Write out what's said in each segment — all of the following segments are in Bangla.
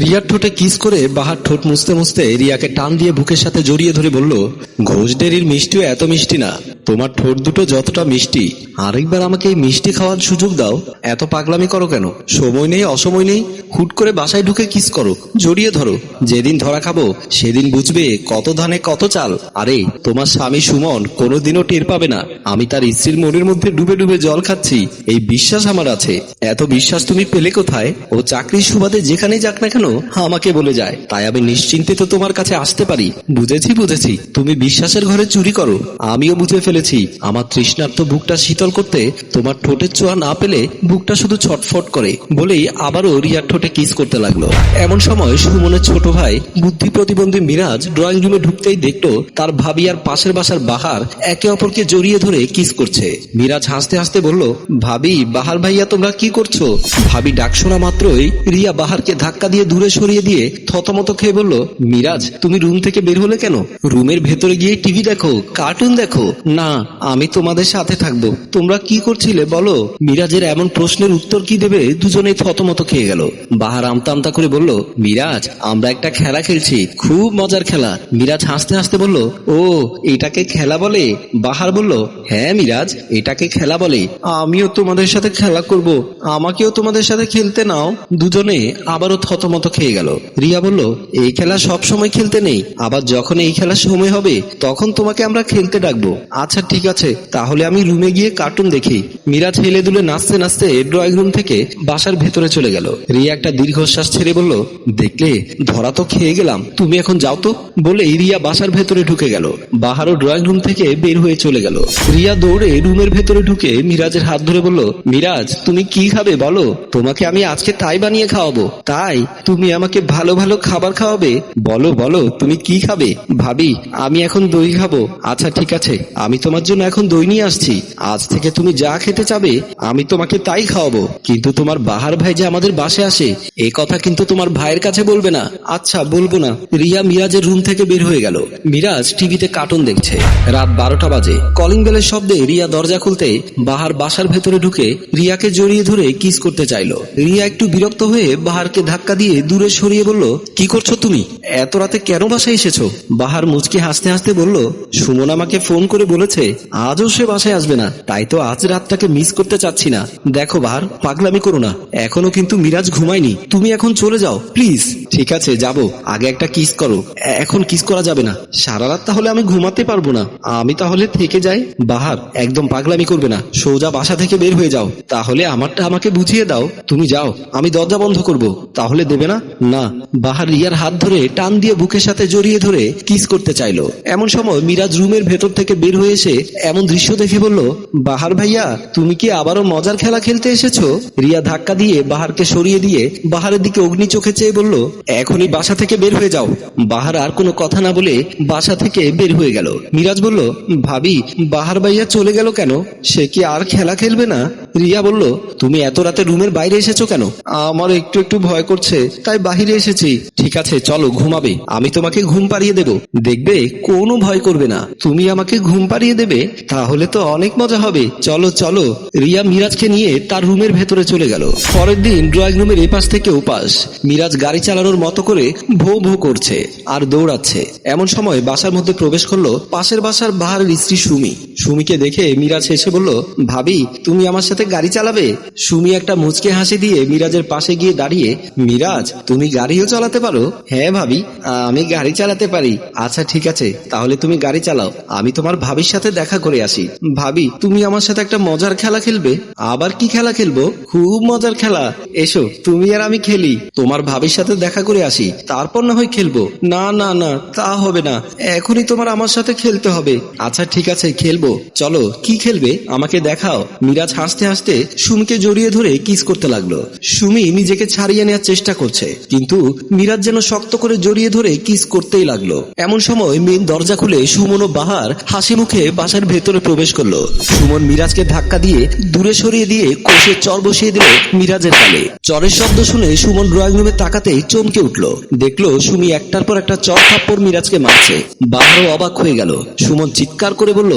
রিয়ার ঠোঁটে কিস করে বাহার ঠোঁট মুছতে মুছতে রিয়াকে টান দিয়ে বুকের সাথে জড়িয়ে ধরে বলল, ঘোষ ডেরির মিষ্টিও এত মিষ্টি না। তোমার ঠোঁট দুটো যতটা মিষ্টি। আরেকবার আমাকে এই মিষ্টি খাওয়ার সুযোগ দাও। এত পাগলামি করো কেন? সময় নেই, অসময় নেই। হুট করে বাসায় ঢুকে কিস করো। জড়িয়ে ধরো। যেদিন ধরা খাব, সেদিন বুঝবে কত ধানে কত চাল। আরে, তোমার স্বামী সুমন কোনোদিনও টের পাবে না। আমি তার স্ত্রীর মনের মধ্যে ডুবে ডুবে জল খাচ্ছি। এই বিশ্বাস আমার আছে। এত বিশ্বাস তুমি পেলে কোথায়? ও চাকরির সুবাদে যেখানেই যাক না কেন আমাকে বলে যায়, তাই আমি নিশ্চিন্তে তো তোমার কাছে আসতে পারি। বুঝেছি বুঝেছি। তুমি বিশ্বাসের ঘরে চুরি করো। আমিও বুঝে ফেলেছি। আমার তৃষ্ণার্ত বুকটা শীতল করতে তোমার ঠোঁটের ছোঁয়া না পেলে বুকটা শুধু ছটফট করে। বলেই আবারও রিয়ার ঠোঁটে কিস করতে লাগল। এমন সময় সুমনের ছোট ভাই, বুদ্ধি প্রতিবন্ধী মিরাজ ড্রয়িং রুমে ঢুকতেই দেখল তার ভাবি আর পাশের বাসার বাহার একে অপরকে জড়িয়ে ধরে কিস করছে। মিরাজ হাসতে হাসতে বলল, ভাবি, বাহার ভাইয়া তোমরা কি করছ? ভাবি ডাক শোনা মাত্রই রিয়া বাহারকে ধাক্কা দিয়ে দূরে সরিয়ে দিয়ে থতমত খেয়ে বলল, মিরাজ, তুমি রুম থেকে বের হলে কেন? রুমের ভেতরে গিয়ে টিভি দেখো, কার্টুন দেখো। না, আমি তোমাদের সাথে থাকব। তোমরা কি করছিলে বলো? মিরাজের এমন প্রশ্নের উত্তর কি দেবে দুজনেই থতমত খেয়ে গেল। বাহার আমতা আমতা করে বলল, মিরাজ, আমরা একটা খেলা খেলছি, খুব মজার খেলা। মিরাজ হাসতে হাসতে বলল, ও, এটাকে খেলা বলে? বাহার বলল হ্যাঁ মিরাজ, এটাকে খেলা বলে। আমিও তোমাদের সাথে খেলা করব। আমাকেও তোমাদের সাথে খেলতে নাও। দুজনে আবারও থতমত খেয়ে গেল। রিয়া বলল, এই খেলা সব সময় খেলতে নেই। আবার যখন এই খেলার সময় হবে, তখন তোমাকে আমরা খেলতে ডাকবো। আচ্ছা ঠিক আছে। তাহলে আমি রুমে গিয়ে কার্টুন দেখি। মিরাজ হেলে দুলে নাচতে নাচতে ড্রয়িং রুম থেকে বাসার ভেতরে চলে গেল। রিয়া একটা দীর্ঘশ্বাস ছেড়ে বলল, দেখলে, ধরা তো খেয়ে গেলাম। তুমি এখন যাও তো। বলে রিয়া বাসার ভেতরে ঢুকে গেল। বাহারও ড্রয়িং রুম থেকে বের হয়ে চলে গেল। রিয়া দৌড়ে রুমের ভেতরে ঢুকে মিরাজের হাত ধরে বলল, মিরাজ, তুমি কি খাবে বলো? তোমাকে আমি আজকে তাই বানিয়ে খাওয়াবো। তাই তুমি আমাকে ভালো ভালো খাবার খাওয়াবে? বলো বলো, তুমি কি খাবে? ভাবি, আমি এখন দই খাব। আচ্ছা ঠিক আছে, আমি তোমার জন্য এখন দই নিয়ে আসছি। আজ থেকে তুমি যা খেতে চাবে, আমি তোমাকে তাই খাওয়াবো। কিন্তু তোমার বাহার ভাই যে আমাদের বাসে আসে, এ কথা কিন্তু তোমার ভাইয়ের কাছে বলবে না। আচ্ছা বলব না। রিয়া মিরাজের রুম থেকে বের হয়ে গেল। মিরাজ টিভিতে কার্টুন দেখছে। রাত বারোটা বাজে। কলিং বেলের শব্দে রিয়া দরজা খুলতে বাহার বাসার ভেতরে ঢুকে রিয়াকে জড়িয়ে ধরে কিস করতে চাইলো। রিয়া একটু বিরক্ত হয়ে বাহারকে ধাক্কা দিয়ে দূরে সরিয়ে বলল, কি করছ তুমি? এত রাতে কেন বাসায় এসেছ? বাহার মুচকি হাসতে হাসতে বলল, সুমন আমাকে ফোন করে বলেছে, আজও সে বাসায় আসবে না, তাই তো আজ রাতটাকে মিস করতে চাচ্ছি না। দেখো বাহার, পাগলামি করো না। এখনও কিন্তু মিরাজ ঘুমায়নি। তুমি এখন চলে যাও প্লিজ ঠিক আছে, যাব। আগে একটা কিস করো। এখন কিস করা যাবে না। সারা রাত তাহলে আমি ঘুমাতে পারব না। আমি তাহলে থেকে যাই। বাহার, একদম পাগলামি করবে না। সোজা বাসা থেকে বের হয়ে যাও। তাহলে আমারটা আমাকে বুঝিয়ে দাও। তুমি যাও। আমি দরজা বন্ধ করব। তাহলে দেবে না? না। বাহার রিয়ার হাত ধরে টান দিয়ে বুকের সাথে জড়িয়ে ধরে কিস করতে চাইলো। এমন সময় মিরাজ রুমের ভেতর থেকে বের হয়ে এসে এমন দৃশ্য দেখে বলল, বাহার ভাইয়া, তুমি কি আবারও মজার খেলা খেলতে এসেছ? রিয়া ধাক্কা দিয়ে বাহারকে সরিয়ে দিয়ে বাহারের দিকে অগ্নি চোখে চেয়ে বলল, এখনই বাসা থেকে বের হয়ে যাও। বাহার আর কোনো কথা না বলে বাসা থেকে বের হয়ে গেল। মিরাজ বলল, ভাবি, বাহার ভাইয়া চলে গেল কেন? সে কি আর খেলা খেলবে না? রিয়া বলল তুমি এত রাতে রুমের বাইরে এসেছ কেন? আমার একটু একটু ভয় করছে তাই বাহিরে এসেছি। ঠিক আছে চলো ঘুমাবে। আমি তোমাকে ঘুম পাড়িয়ে দেব। দেখবে কোনো ভয় করবে না। তুমি আমাকে ঘুম পাড়িয়ে দেবে তাহলে তো অনেক মজা হবে। চলো চলো। রিয়া মিরাজকে নিয়ে তার রুমের ভেতরে চলে গেল। পরের দিন ড্রয়িং রুমের এপাশ থেকে ওপাশ মিরাজ গাড়ি চালানোর মতো করে ভো ভো করছে আর দৌড়াচ্ছে। এমন সময় বাসার মধ্যে প্রবেশ করল পাশের বাসার বাহারের স্ত্রী সুমি। সুমিকে দেখে মিরাজ এসে বলল ভাবি তুমি আমার সাথে গাড়ি চালাবে? সুমি একটা মুচকে হাসি দিয়ে মিরাজের পাশে গিয়ে দাঁড়িয়ে, মিরাজ, তুমি গাড়িও চালাতে পারো? হ্যাঁ ভাবি আমি গাড়ি চালাতে পারি। আচ্ছা ঠিক আছে, তাহলে তুমি গাড়ি চালাও, আমি তোমার ভাবির সাথে দেখা করে আসি। ভাবি, তুমি আমার সাথে একটা মজার খেলা খেলবে? আবার কি খেলা খেলব? খুব মজার খেলা। এসো, তুমি আর আমি খেলি। তোমার ভাবির সাথে দেখা করে আসি, তারপর না হয় খেলব। না না না, তা হবে না, এখনই তোমার আমার সাথে খেলতে হবে। আচ্ছা ঠিক আছে, খেলব। চলো, কি খেলবে? আমাকে দেখাও। মিরাজ হাসতে হাসতে সুমিকে জড়িয়ে ধরে কিস করতে লাগল। সুমি নিজেকে ছাড়িয়ে নেওয়ার চেষ্টা করছে, কিন্তু মিরাজ যেন শক্ত করে জড়িয়ে ধরে কিস করতেই লাগল। এমন সময় মেন দরজা খুলে সুমন ও বাহার হাসি মুখে বাসার ভেতরে প্রবেশ করল। সুমন মিরাজকে ধাক্কা দিয়ে দূরে সরিয়ে দিয়ে কোষে চর বসিয়ে দিল মিরাজের গালে। চরের শব্দ শুনে সুমন ড্রয়িং রুমে তাকাতেই চমকে উঠল। দেখল সুমি একটার পর একটা চর থাপ্পড় মিরাজকে মারছে। বাহারও অবাক হয়ে গেল। সুমন চিৎকার করে বলল,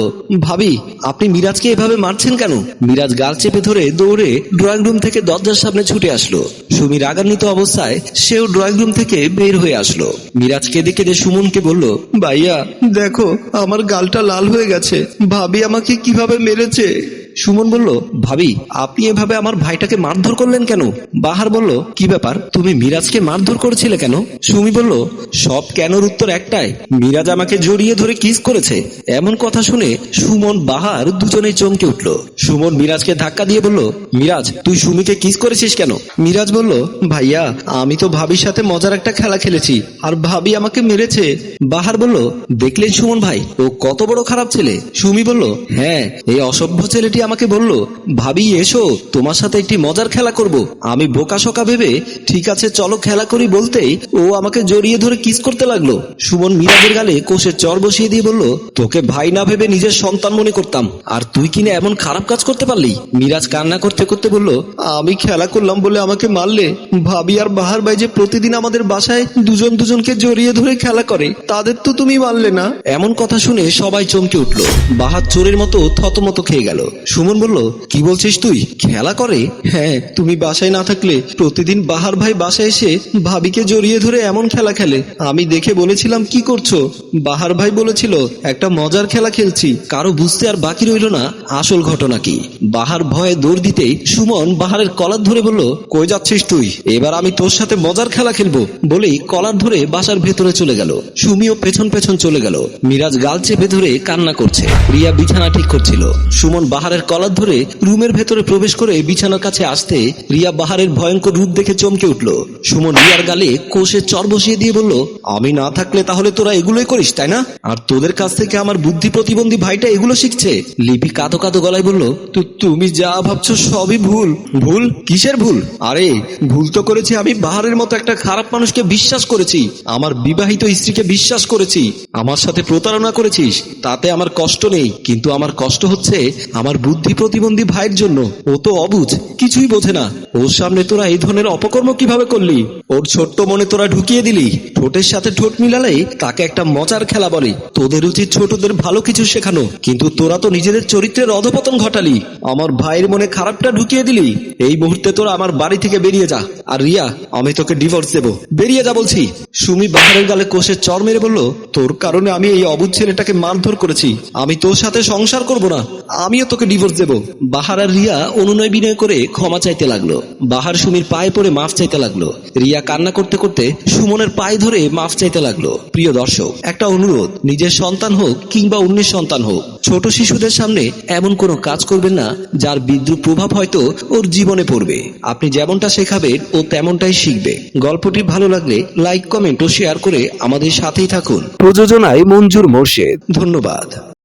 ভাবি, আপনি মিরাজকে এভাবে মারছেন কেন? মিরাজ গাল চেপে ধরে দৌড়ে ড্রয়িং রুম থেকে দরজার সামনে ছুটে আসলো। সুমি রাগান্বিত অবস্থায় সেও ড্রয়িং রুম থেকে বের হয়ে আসলো। মিরাজ কেঁদে কেঁদে সুমনকে বলল, ভাইয়া, দেখো, আমার গালটা লাল হয়ে গেছে। ভাবি আমাকে কীভাবে মেরেছে? সুমন বলল, ভাবি, আপনি এভাবে আমার ভাইটাকে মারধর করলেন কেন? বাহার বলল, কি ব্যাপার? তুমি মিরাজকে মারধর করেছিলে কেন? সুমি বলল, সব কেনর উত্তর একটাই, মিরাজ আমাকে জড়িয়ে ধরে কিস করেছে। এমন কথা শুনে সুমন, বাহার দুজনেই চমকে উঠল। সুমন মিরাজকে ধাক্কা দিয়ে বলল, মিরাজ, তুই সুমিকে কিস করেছিস কেন? মিরাজ বলল, ভাইয়া, আমি তো ভাবির সাথে মজার একটা খেলা খেলেছি, আর ভাবি আমাকে মেরেছে। বাহার বলল, দেখলেন সুমন ভাই, ও কত বড় খারাপ ছেলে? সুমি বলল হ্যাঁ এই অসভ্য ছেলেটি আমাকে বলল, ভাবি, এসো, তোমার সাথে একটি মজার খেলা করব। আমি বোকা শোকা ভেবে, ঠিক আছে, চলো খেলা করি বলতেই ও আমাকে জড়িয়ে ধরে কিস করতে লাগল। সুমন মিরাজের গালে কোষের চর বসিয়ে দিয়ে বলল, তোকে ভাই না ভেবে নিজের সন্তান মনে করতাম। আর তুই কিনে এমন খারাপ কাজ করতে পারলি? মিরাজ কান্না করতে করতে বলল, আমি খেলা করলাম বলে আমাকে মারলে। ভাবি আর বাহার ভাই যে প্রতিদিন আমাদের বাসায় দুজন দুজনকে জড়িয়ে ধরে খেলা করে, তাদের তো তুমি মারলে না? এমন কথা শুনে সবাই চমকে উঠল। বাহার চোরের মতো থতমত খেয়ে গেল। সুমন বলল, কি বলছিস তুই? খেলা করে? হ্যাঁ তুমি বাসায় না থাকলে প্রতিদিন বাহার ভাই বাসায় এসে ভাবিকে জড়িয়ে ধরে এমন খেলা খেলে। আমি দেখে বলেছিলাম, কি করছ? বাহার ভাই বলেছিল, একটা মজার খেলা খেলছি, কারও বুঝতে আর বাকি রইল না, আসল ঘটনা কি? বাহার ভয়ে দৌড় দিতেই সুমন বাহারের কলার ধরে বলল, কই যাচ্ছিস তুই? এবার আমি তোর সাথে মজার খেলা খেলব। বলেই কলার ধরে বাসার ভেতরে চলে গেল। সুমিও পেছন পেছন চলে গেল। মিরাজ গাল চেপে ধরে কান্না করছে। প্রিয়া বিছানা ঠিক করছিল। সুমন বাহারের কলার ধরে রুমের ভেতরে প্রবেশ করে বিছানার কাছে আসতে রিয়া বাহারের ভয়ঙ্কর রূপ দেখে চমকে উঠল। সুমন রিয়ার গালে কোষে চর বসিয়ে দিয়ে বলল, আমি না থাকলে তাহলে তোরা এগুলোই করিস, তাই না? আর তোদের কাছ থেকে আমার বুদ্ধি প্রতিবন্ধী ভাইটা এগুলো শিখছে। লিপি কাঁদো কাঁদো গলায় বলল, "তু- তুমি যা ভাবছ সবই ভুল। ভুল? কিসের ভুল? আরে, ভুল তো করেছি আমি বাহারের মতো একটা খারাপ মানুষকে বিশ্বাস করেছি। আমার বিবাহিত স্ত্রীকে বিশ্বাস করেছি। আমার সাথে প্রতারণা করেছিস। তাতে আমার কষ্ট নেই। কিন্তু আমার কষ্ট হচ্ছে আমার বুদ্ধি প্রতিবন্ধী ভাইয়ের জন্য। ও তো অবুঝ, কিছুই বোঝে না। ওর সামনে তোরা এই ধরনের অপকর্ম কীভাবে করলি? ওর ছোট্ট মনে তোরা ঢুকিয়ে দিলি। ঠোঁটের সাথে ঠোঁট মিলালেই তাকে একটা মজার খেলা বলে। তোদের উচিত ছোটদের ভালো কিছু শেখানো, কিন্তু তোরা তো নিজেদের চরিত্রের অধপতন ঘটালি। আমার ভাইয়ের মনে খারাপটা ঢুকিয়ে দিলি। এই মুহূর্তে তোরা আমার বাড়ি থেকে বেরিয়ে যা। আর রিয়া, আমি তোকে ডিভোর্স দেবো। বেরিয়ে যা বলছি। সুমি বাহারের গালে কোষে চর মেরে বলল, তোর কারণে আমি এই অবুধ ছেলেটাকে মারধর করেছি। আমি তোর সাথে সংসার করব না। আমিও তোকে ডিভোর্স দেব। বাহার আর রিয়া অনুনয় বিনয় করে ক্ষমা চাইতে লাগল। বাহার সুমির পায়ে পড়ে মাফ চাইতে লাগল। রিয়া কান্না করতে করতে সুমনের পায়ে ধরে মাফ চাইতে লাগল। প্রিয় দর্শক, একটা অনুরোধ, নিজের সন্তান হোক কিংবা অন্যের সন্তান হোক, ছোট শিশুদের সামনে এমন কোনো কাজ করবেন না যার বিদ্রুপ প্রভাব হয়তো ওর জীবনে পড়বে। আপনি যেমনটা শেখাবেন ও তেমনটাই শিখবে। গল্পটি ভালো লাগলে লাইক কমেন্ট ও শেয়ার করে আমাদের সাথেই থাকুন। প্রযোজনায় মঞ্জুর মোর্শেদ। ধন্যবাদ।